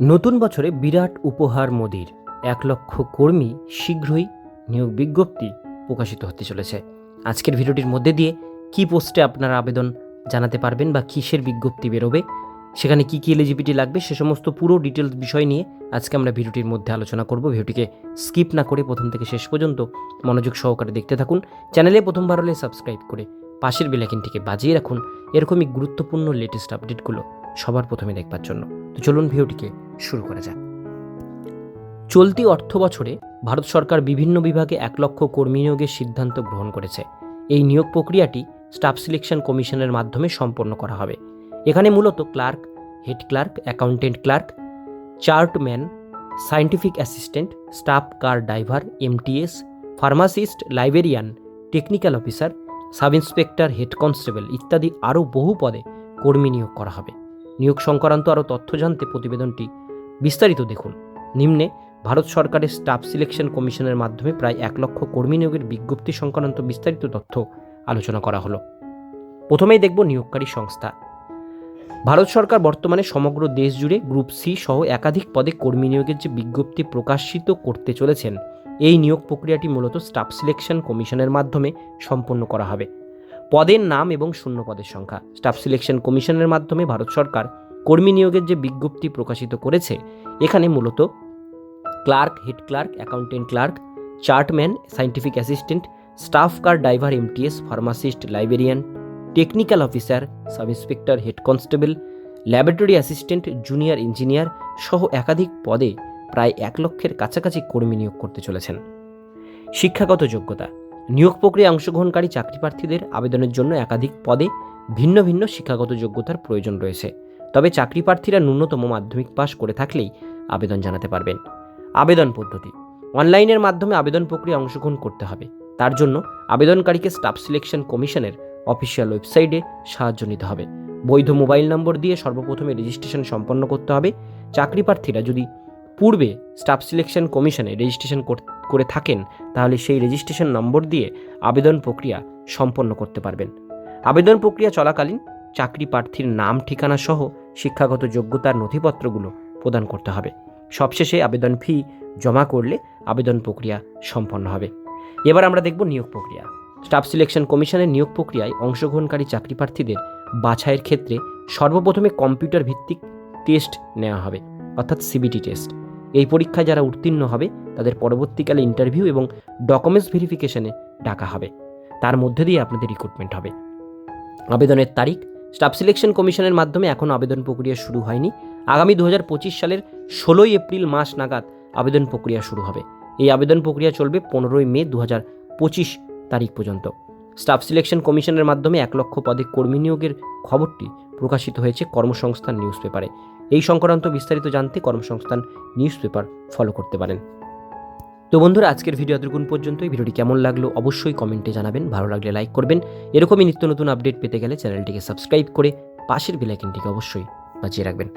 নতুন বছরে বিরাট উপহার মোদির। এক লক্ষ কর্মী শীঘ্রই নিয়োগ বিজ্ঞপ্তি প্রকাশিত হতে চলেছে। আজকের ভিডিওটির মধ্যে দিয়ে কি পোস্টে আপনারা আবেদন জানাতে পারবেন বা কিসের বিজ্ঞপ্তি বেরোবে, সেখানে কি কি এলিজিবিলিটি লাগবে, সে সমস্ত পুরো ডিটেলস বিষয় নিয়ে আজকে আমরা ভিডিওটির মধ্যে আলোচনা করব। ভিডিওটিকে স্কিপ না করে প্রথম থেকে শেষ পর্যন্ত মনোযোগ সহকারে দেখতে থাকুন। চ্যানেলে প্রথমবার হলে সাবস্ক্রাইব করে পাশের বেলাইকিনটিকে বাজিয়ে রাখুন। এরকমই গুরুত্বপূর্ণ লেটেস্ট আপডেটগুলো সবার প্রথমে দেখবার জন্য। তো চলুন ভিডিওটিকে শুরু করা যাক। চলতি অর্থ বছরে ভারত সরকার বিভিন্ন বিভাগে এক লক্ষ কর্মী নিয়োগের সিদ্ধান্ত গ্রহণ করেছে। এই নিয়োগ প্রক্রিয়াটি স্টাফ সিলেকশন কমিশনের মাধ্যমে সম্পন্ন করা হবে। এখানে মূলত clerk, head clerk, accountant clerk, chartman scientific assistant, staff car driver MTS, pharmacist, librarian, technical officer sub inspector head constable ইত্যাদি আরও বহু পদে কর্মী নিয়োগ করা হবে। নিয়োগ সংক্রান্ত আরও তথ্য জানতে প্রতিবেদনটি বিস্তারিত দেখুন। নিম্নে, ভারত সরকারের স্টাফ সিলেকশন কমিশনের মাধ্যমে প্রায় এক লক্ষ কর্মী নিয়োগের বিজ্ঞপ্তি সংক্রান্ত বিস্তারিত তথ্য আলোচনা করা হলো। প্রথমেই দেখব নিয়োগকারী সংস্থা। ভারত সরকার বর্তমানে সমগ্র দেশ জুড়ে গ্রুপ সি সহ একাধিক পদে কর্মী নিয়োগের যে বিজ্ঞপ্তি প্রকাশিত করতে চলেছেন, এই নিয়োগ প্রক্রিয়াটি মূলত স্টাফ সিলেকশন কমিশনের মাধ্যমে সম্পন্ন করা হবে। পদের নাম এবং শূন্য পদের সংখ্যা। স্টাফ সিলেকশন কমিশনের মাধ্যমে ভারত সরকার কর্মী নিয়োগের যে বিজ্ঞপ্তি প্রকাশিত করেছে, এখানে মূলত clerk, head clerk, accountant clerk, chartman scientific assistant, staff car driver MTS pharmacist, librarian, technical officer, sub inspector, head constable, laboratory assistant, junior engineer সহ একাধিক পদে প্রায় এক লক্ষের কাছাকাছি কর্মী নিয়োগ করতে চলেছেন। শিক্ষাগত যোগ্যতা। নিয়োগ প্রক্রিয়ায় অংশগ্রহণকারী চাকরি প্রার্থীদের আবেদনের জন্য একাধিক পদে ভিন্ন ভিন্ন শিক্ষাগত যোগ্যতার প্রয়োজন রয়েছে। তবে চাকরি প্রার্থীরা ন্যূনতম মাধ্যমিক পাশ করে থাকলেই আবেদন জানাতে পারবেন। আবেদন পদ্ধতি। অনলাইনের মাধ্যমে আবেদন প্রক্রিয়া অংশগ্রহণ করতে হবে। তার জন্য আবেদনকারীকে স্টাফ সিলেকশন কমিশনের অফিসিয়াল ওয়েবসাইটে সাহায্য নিতে হবে। বৈধ মোবাইল নম্বর দিয়ে সর্বপ্রথমে রেজিস্ট্রেশন সম্পন্ন করতে হবে। চাকরি প্রার্থীরা যদি পূর্বে স্টাফ সিলেকশন কমিশনে রেজিস্ট্রেশন কর- থাকেন, তাহলে সেই রেজিস্ট্রেশন নম্বর দিয়ে আবেদন প্রক্রিয়া সম্পন্ন করতে পারবেন। আবেদন প্রক্রিয়া চলাকালীন চাকরি প্রার্থীর নাম, ঠিকানা সহ শিক্ষাগত যোগ্যতার নথিপত্রগুলো প্রদান করতে হবে। সবশেষে আবেদন ফি জমা করলে আবেদন প্রক্রিয়া সম্পন্ন হবে। এবার আমরা দেখব নিয়োগ প্রক্রিয়া। স্টাফ সিলেকশন কমিশনের নিয়োগ প্রক্রিয়ায় অংশগ্রহণকারী চাকরি প্রার্থীদের বাছাইয়ের ক্ষেত্রে সর্বপ্রথমে কম্পিউটার ভিত্তিক টেস্ট নেওয়া হবে, অর্থাৎ সিবিটি টেস্ট। এই পরীক্ষায় যারা উত্তীর্ণ হবে, তাদের পরবর্তীকালে ইন্টারভিউ এবং ডকুমেন্টস ভেরিফিকেশনে ডাকা হবে। তার মধ্যে দিয়ে আপনাদের রিক্রুটমেন্ট হবে। আবেদনের তারিখ স্টাফ সিলেকশন কমিশনের মাধ্যমে এখনও আবেদন প্রক্রিয়া শুরু হয়নি। আগামী দু হাজার পঁচিশ সালের ষোলোই এপ্রিল মাস নাগাদ আবেদন প্রক্রিয়া শুরু হবে। এই আবেদন প্রক্রিয়া চলবে পনেরোই মে দু তারিখ পর্যন্ত। স্টাফ সিলেকশন কমিশনের মাধ্যমে এক লক্ষ পদে কর্মী নিয়োগের খবরটি প্রকাশিত হয়েছে কর্মসংস্থান নিউজ পেপারে এই সংক্রান্ত বিস্তারিত জানতে কর্মসংস্থান নিউজ পেপার ফলো করতে পারেন। তো বন্ধুরা, আজকের ভিডিও এতটুকুন পর্যন্তই। ভিডিওটি কেমন লাগল অবশ্যই কমেন্টে জানাবেন। ভালো লাগলে লাইক করবেন। এরকমই নিত্য নতুন আপডেট পেতে গেলে চ্যানেলটিকে সাবস্ক্রাইব করে পাশের বেলাইকনটিকে অবশ্যই বাঁচিয়ে রাখবেন।